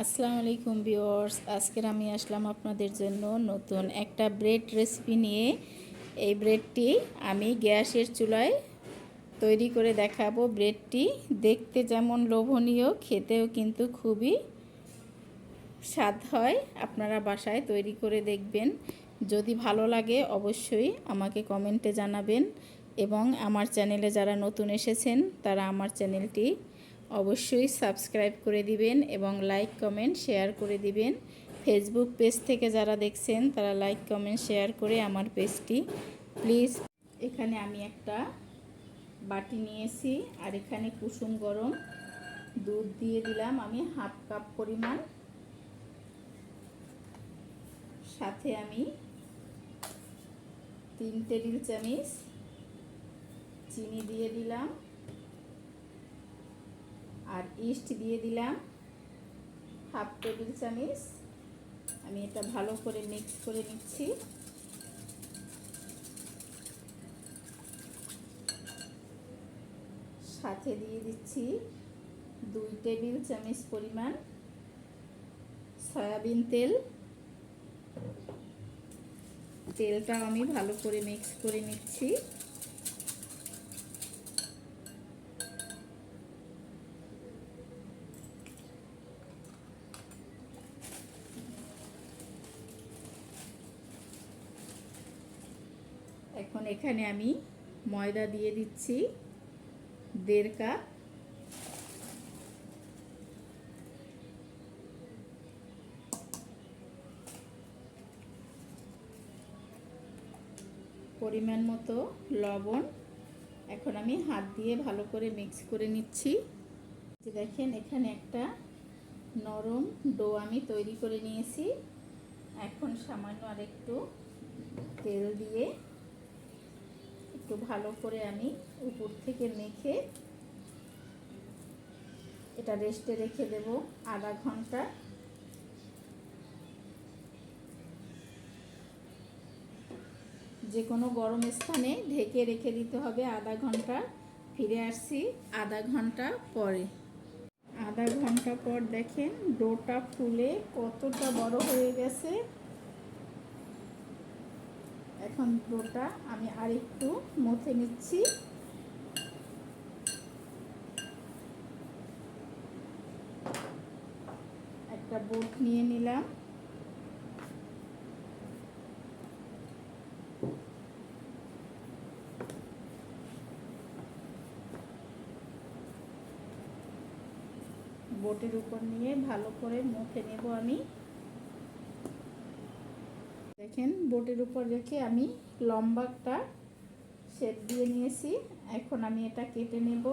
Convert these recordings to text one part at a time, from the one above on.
আসসালামু আলাইকুম ভিউয়ার্স আজকের আমি আসলাম আপনাদের জন্য নতুন একটা ব্রেড রেসিপি নিয়ে। এই ব্রেডটি আমি গ্যাসের চুলায় তৈরি করে দেখাবো। ব্রেডটি দেখতে যেমন লোভনীয়, খেতেও কিন্তু খুবই স্বাদ হয়। আপনারা বাসায় তৈরি করে দেখবেন। যদি ভালো লাগে অবশ্যই আমাকে কমেন্টে জানাবেন এবং আমার চ্যানেলে যারা নতুন এসেছেন, তারা আমার চ্যানেলটি অবশ্যই সাবস্ক্রাইব করে দিবেন এবং লাইক কমেন্ট শেয়ার করে দিবেন। ফেসবুক পেজ থেকে যারা দেখছেন, তারা লাইক কমেন্ট শেয়ার করে আমার পেজটি প্লিজ এখানে আমি একটা বাটি নিয়েছি আর এখানে কুসুম গরম দুধ দিয়ে দিলাম আমি হাফ কাপ পরিমাণ। সাথে আমি তিন টেবিল চামচ চিনি দিয়ে দিলাম। আর ইস্ট দিয়ে দিলাম হাফ টেবিল চামচ। আমি এটা ভালো করে মিক্স করে নিচ্ছি। সাথে দিয়ে দিচ্ছি দুই টেবিল চামচ পরিমাণ সয়াবিন তেল। তেলটা আমি ভালো করে মিক্স করে নিচ্ছি। এখন আমি ময়দা দিয়ে দিচ্ছি, দেড় কাপ। পরিমাণ মতো লবণ। এখন আমি হাত দিয়ে ভালো করে মিক্স করে নিচ্ছি। দেখেন, এখানে একটা নরম ডো আমি তৈরি করে নিয়েছি। এখন সামান্য আর একটু তেল দিয়ে একটু ভালো করে আমি উপর থেকে মেখে এটা রেস্টে রেখে দেব আধা ঘণ্টা। যে কোনো গরম স্থানে ঢেকে রেখে দিতে হবে আধা ঘণ্টা। ফিরে আসছি আধা ঘণ্টা পরে। আধা ঘণ্টা পর দেখেন ডোটা ফুলে কতটা বড় হয়ে গেছে। এখন ডোটা আমি আরেকটু মথে নিচ্ছি। একটা বোট নিয়ে নিলাম। বোটের উপর নিয়ে ভালো করে মুখে নেব আমি। দেখেন, বোটের উপর রেখে আমি লম্বা একটা শেপ দিয়ে নিয়েছি। এখন আমি এটা কেটে নেব।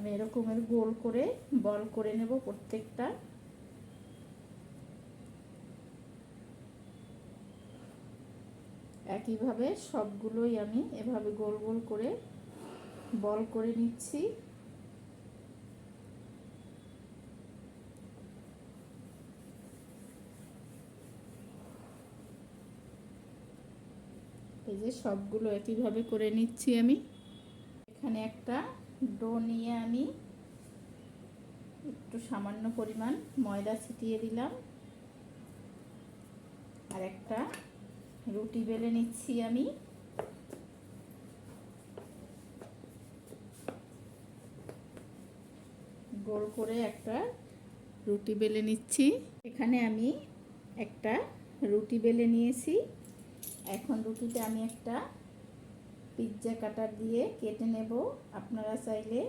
আমি এরকমের গোল করে বল করে নেব প্রত্যেকটা। একইভাবে সবগুলোই আমি এভাবে গোল গোল করে বল করে নিচ্ছি। এই যে সবগুলো একইভাবে করে নিচ্ছি আমি। এখানে একটা ডো নিয়ে আমি একটু সামান্য পরিমাণ ময়দা ছিটিয়ে দিলাম। আর একটা রুটি বেলে নিচ্ছি আমি। গোল করে একটা রুটি বেলে নিচ্ছি। এখানে আমি একটা রুটি বেলে নিয়েছি। এখন রুটিটা আমি একটা পিৎজা কাটার দিয়ে কেটে নেব। আপনারা চাইলে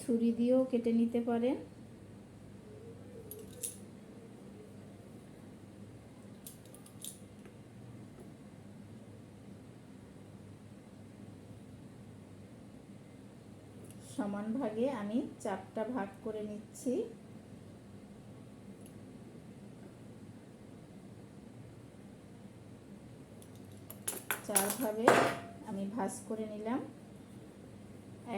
ছুরি দিয়েও কেটে নিতে পারেন। সমান ভাগে আমি চারটা ভাগ করে নিচ্ছি। চারভাবে আমি ভাজ করে নিলাম।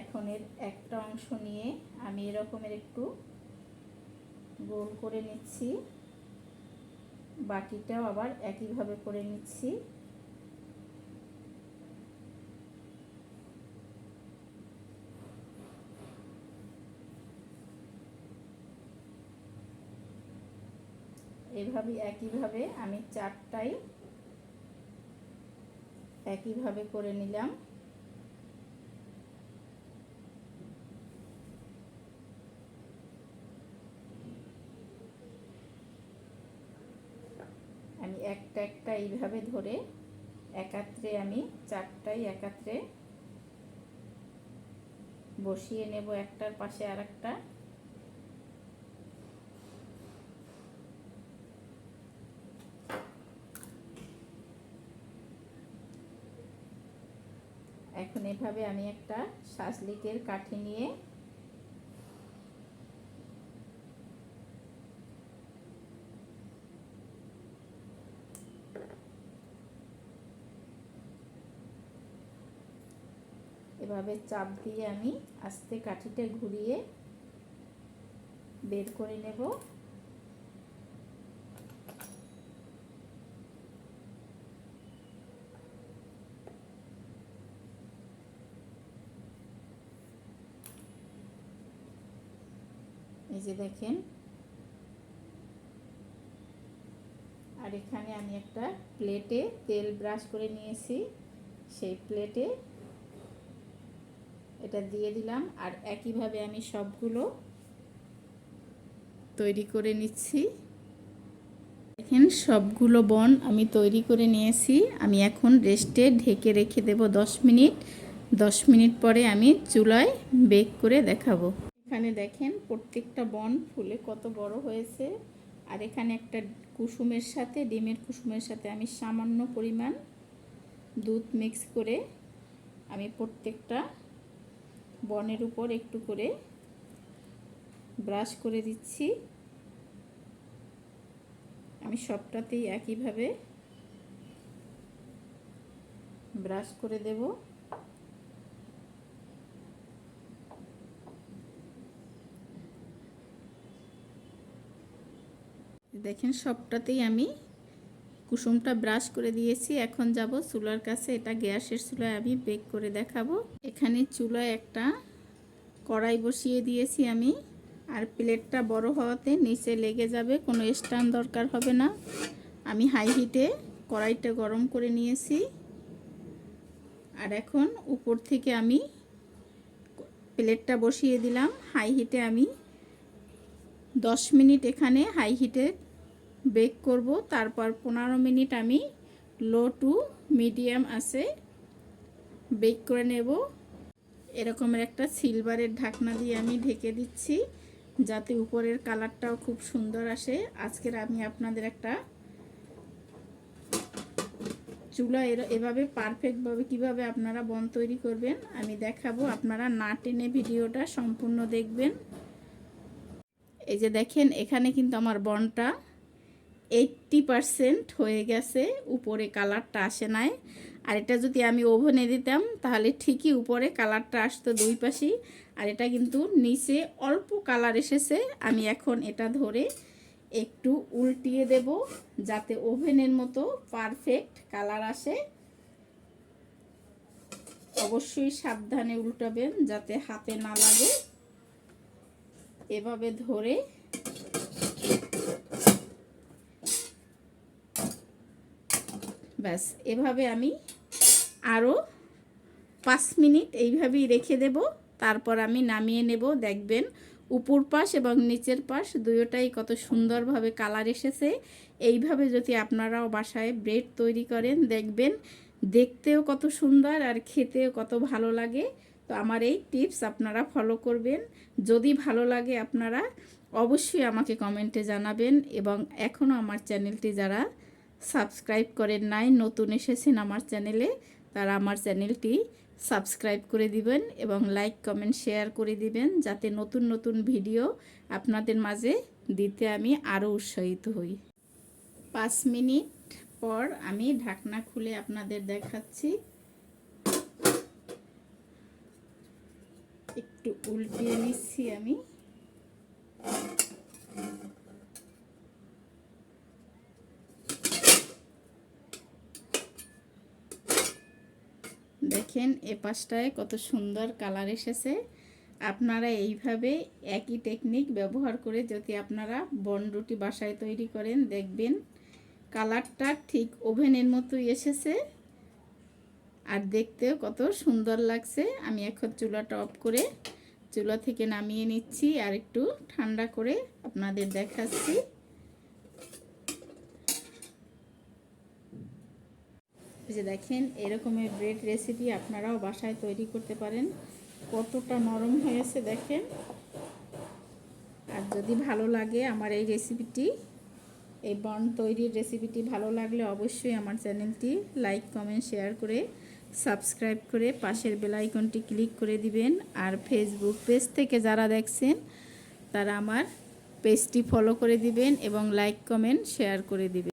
এখন এর একটা অংশ নিয়ে আমি এরকমের একটু গোল করে নিচ্ছি। বাকিটাও আবার একইভাবে করে নিচ্ছি। এভাবে একইভাবে আমি চারটাই একইভাবে করে নিলাম। আমি একটা একটা এইভাবে ধরে একাত্রে আমি চারটাই একাত্রে বসিয়ে নেব একটার পাশে আর একটা এখন এভাবে আমি একটা শাসলিকের কাঠি নিয়ে এভাবে চাপ দিয়ে আমি আস্তে কাঠিটা ঘুরিয়ে বের করে নেব এই যে দেখেন। আর এখানে আমি একটা প্লেটে তেল ব্রাশ করে নিয়েছি। সেই প্লেটে এটা দিয়ে দিলাম আর একইভাবে আমি সবগুলো তৈরি করে নিচ্ছি। দেখেন, সবগুলো বন আমি তৈরি করে নিয়েছি। আমি এখন রেস্টে ঢেকে রেখে দেব দশ মিনিট। দশ মিনিট পরে আমি চুলায় বেক করে দেখাবো। এখানে দেখেন, প্রত্যেকটা বন ফুলে কত বড় হয়েছে। আর এখানে একটা কুসুমের সাথে, ডিমের কুসুমের সাথে আমি সামান্য পরিমাণ দুধ মিক্স করে আমি প্রত্যেকটা বনের উপর একটু করে ব্রাশ করে দিচ্ছি। আমি সবটাতেই একইভাবে ব্রাশ করে দেব। দেখেন সবটাতেই আমি কুসুমটা ব্রাশ করে দিয়েছি। এখন যাব চুলার কাছে, এটা গ্যাসের চুলায় আমি বেক করে দেখাবো। এখানে চুলায় একটা কড়াই বসিয়ে দিয়েছি আমি, আর প্লেটটা বড় হওয়াতে নিচে লেগে যাবে, কোনো স্ট্যান্ড দরকার হবে না। আমি হাই হিটে কড়াইটা গরম করে নিয়েছি। আর এখন উপর থেকে আমি প্লেটটা বসিয়ে দিলাম। হাই হিটে আমি দশ মিনিট এখানে হাই হিটে বেক করব। তারপর পনেরো মিনিট আমি লো টু মিডিয়াম আছে বেক করে নেব। এরকমের একটা সিলভারের ঢাকনা দিয়ে আমি ঢেকে দিচ্ছি, যাতে উপরের কালারটাও খুব সুন্দর আসে। আজকের আমি আপনাদের একটা চুলা এর, এভাবে পারফেক্টভাবে কীভাবে আপনারা বন তৈরি করবেন, আমি দেখাবো। আপনারা না টেনে ভিডিওটা সম্পূর্ণ দেখবেন। এই যে দেখেন, এখানে কিন্তু আমার বনটা এইটটি পারসেন্ট হয়ে গেছে, উপরে কালারটা আসে নাই। আর এটা যদি আমি ওভেনে দিতাম, তাহলে ঠিকই উপরে কালারটা আসতো দুই পাশেই। আর এটা কিন্তু নিচে অল্প কালার এসেছে, আমি এখন এটা ধরে একটু উল্টিয়ে দেব, যাতে ওভেনের মতো পারফেক্ট কালার আসে। অবশ্যই সাবধানে উল্টাবেন, যাতে হাতে না লাগে। এভাবে ধরে ব্যাস, এভাবে আমি আরও পাঁচ মিনিট এইভাবেই রেখে দেব। তারপর আমি নামিয়ে নেব, দেখবেন উপর পাশ এবং নিচের পাশ দুয়োটাই কত সুন্দরভাবে কালার এসেছে। এইভাবে যদি আপনারাও বাসায় ব্রেড তৈরি করেন, দেখবেন দেখতেও কত সুন্দর আর খেতেও কত ভালো লাগে। তো আমার এই টিপস আপনারা ফলো করবেন। যদি ভালো লাগে আপনারা অবশ্যই আমাকে কমেন্টে জানাবেন এবং এখনও আমার চ্যানেলটি যারা সাবস্ক্রাইব করেন নাই, নতুন এসেছেন আমার চ্যানেলে, তারা আমার চ্যানেলটি সাবস্ক্রাইব করে দিবেন এবং লাইক, কমেন্ট, শেয়ার করে দিবেন, যাতে নতুন নতুন ভিডিও আপনাদের মাঝে দিতে আমি আরও উৎসাহিত হই। পাঁচ মিনিট পর আমি ঢাকনা খুলে আপনাদের দেখাচ্ছি। একটু উল্টিয়ে নিচ্ছি আমি। দেখেন এ পাশটায় কত সুন্দর কালার এসেছে। আপনারা এইভাবে একই টেকনিক ব্যবহার করে যদি আপনারা বন রুটি বাসায় তৈরি করেন, দেখবেন কালারটা ঠিক ওভেনের মতোই এসেছে। আর দেখতেও কত সুন্দর লাগছে। আমি এখন চুলাটা অফ করে চুলা থেকে নামিয়ে নিচ্ছি আর একটু ঠান্ডা করে আপনাদের দেখাচ্ছি। যে দেখেন, এরকমের ব্রেড রেসিপি আপনারাও বাসায় তৈরি করতে পারেন। কতটা নরম হয়েছে দেখেন। আর যদি ভালো লাগে আমার এই রেসিপিটি এই বন তৈরির রেসিপিটি ভালো লাগলে অবশ্যই আমার চ্যানেলটি লাইক কমেন্ট শেয়ার করে সাবস্ক্রাইব করে পাশের বেল আইকনটি ক্লিক করে দিবেন। আর ফেসবুক পেজ থেকে যারা দেখছেন, তারা আমার পেজটি ফলো করে দিবেন এবং লাইক কমেন্ট শেয়ার করে দিবেন।